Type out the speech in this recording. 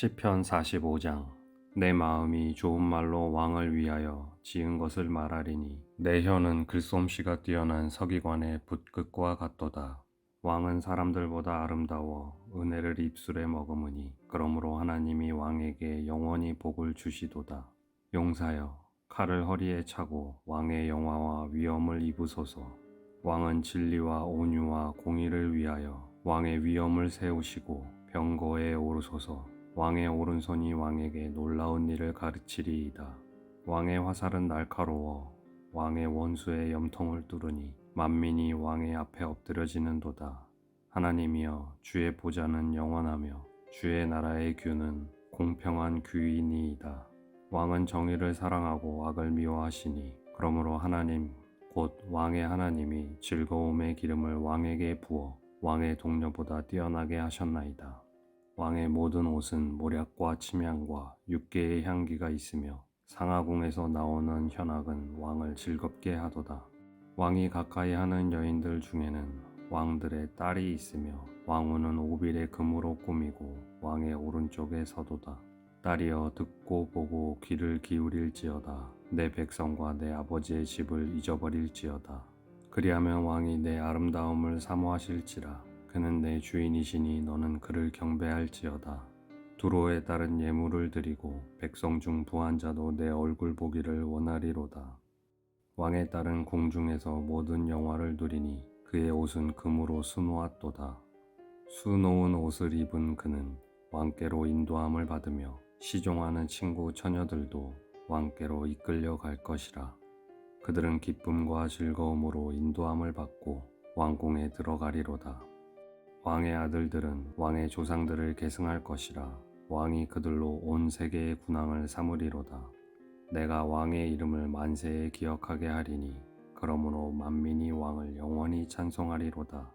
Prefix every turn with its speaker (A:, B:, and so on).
A: 시편 45장 내 마음이 좋은 말로 왕을 위하여 지은 것을 말하리니 내 혀는 글솜씨가 뛰어난 서기관의 붓끝과 같도다. 왕은 사람들보다 아름다워 은혜를 입술에 머금으니 그러므로 하나님이 왕에게 영원히 복을 주시도다. 용사여 칼을 허리에 차고 왕의 영화와 위엄을 입으소서. 왕은 진리와 온유와 공의를 위하여 왕의 위엄을 세우시고 병거에 오르소서. 왕의 오른손이 왕에게 놀라운 일을 가르치리이다. 왕의 화살은 날카로워 왕의 원수의 염통을 뚫으니 만민이 왕의 앞에 엎드려지는도다. 하나님이여 주의 보좌는 영원하며 주의 나라의 규는 공평한 규이니이다. 왕은 정의를 사랑하고 악을 미워하시니 그러므로 하나님 곧 왕의 하나님이 즐거움의 기름을 왕에게 부어 왕의 동료보다 뛰어나게 하셨나이다. 왕의 모든 옷은 모략과 침향과 육개의 향기가 있으며 상하궁에서 나오는 현악은 왕을 즐겁게 하도다. 왕이 가까이 하는 여인들 중에는 왕들의 딸이 있으며 왕후는 오빌의 금으로 꾸미고 왕의 오른쪽에 서도다. 딸이여 듣고 보고 귀를 기울일지어다. 내 백성과 내 아버지의 집을 잊어버릴지어다. 그리하면 왕이 내 아름다움을 사모하실지라. 그는 내 주인이시니 너는 그를 경배할지어다. 두로에 따른 예물을 드리고 백성 중 부한 자도 내 얼굴 보기를 원하리로다. 왕에 따른 공중에서 모든 영화를 누리니 그의 옷은 금으로 수놓았도다. 수놓은 옷을 입은 그는 왕께로 인도함을 받으며 시종하는 친구 처녀들도 왕께로 이끌려 갈 것이라. 그들은 기쁨과 즐거움으로 인도함을 받고 왕궁에 들어가리로다. 왕의 아들들은 왕의 조상들을 계승할 것이라 왕이 그들로 온 세계의 군왕을 삼으리로다. 내가 왕의 이름을 만세에 기억하게 하리니 그러므로 만민이 왕을 영원히 찬송하리로다.